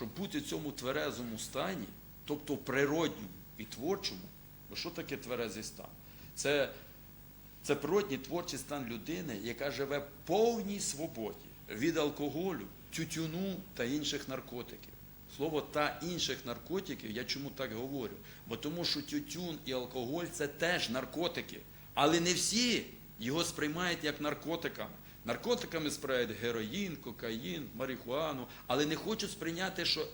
щоб бути в цьому тверезому стані, тобто природньому і творчому, бо що таке тверезий стан? Це, це природній творчий стан людини, яка живе в повній свободі від алкоголю, тютюну та інших наркотиків. Слово та інших наркотиків, я чому так говорю? Бо тому що тютюн і алкоголь це теж наркотики. Але не всі його сприймають як наркотиками. Наркотиками сприймають героїн, кокаїн, марихуану, але не хочуть сприйняти, що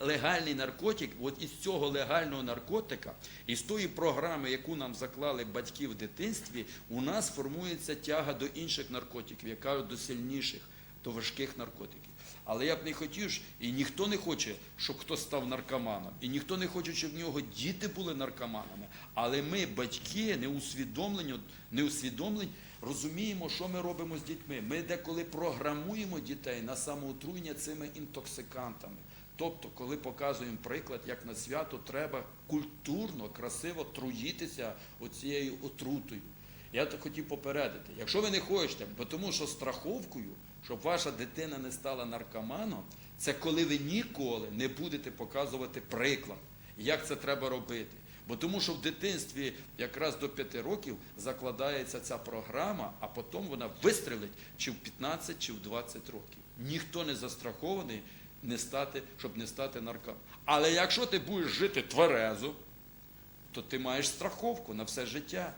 легальний наркотик, от із цього легального наркотика, із тої програми, яку нам заклали батьки в дитинстві, у нас формується тяга до інших наркотиків, яка до сильніших, до важких наркотиків. Але я б не хотів, і ніхто не хоче, щоб хтось став наркоманом, і ніхто не хоче, щоб в нього діти були наркоманами. Але ми, батьки, не усвідомлені, не розуміємо, що ми робимо з дітьми. Ми деколи програмуємо дітей на самоотруєння цими інтоксикантами. Тобто, коли показуємо приклад, як на свято треба культурно, красиво труїтися оцією отрутою. Я так хотів попередити, якщо ви не хочете, бо тому що страховкою, щоб ваша дитина не стала наркоманом, це коли ви ніколи не будете показувати приклад, як це треба робити. Бо тому що в дитинстві якраз до 5 років закладається ця програма, а потім вона вистрелить чи в 15, чи в 20 років. Ніхто не застрахований не стати, щоб не стати наркоманом. Але якщо ти будеш жити тверезо, то ти маєш страховку на все життя.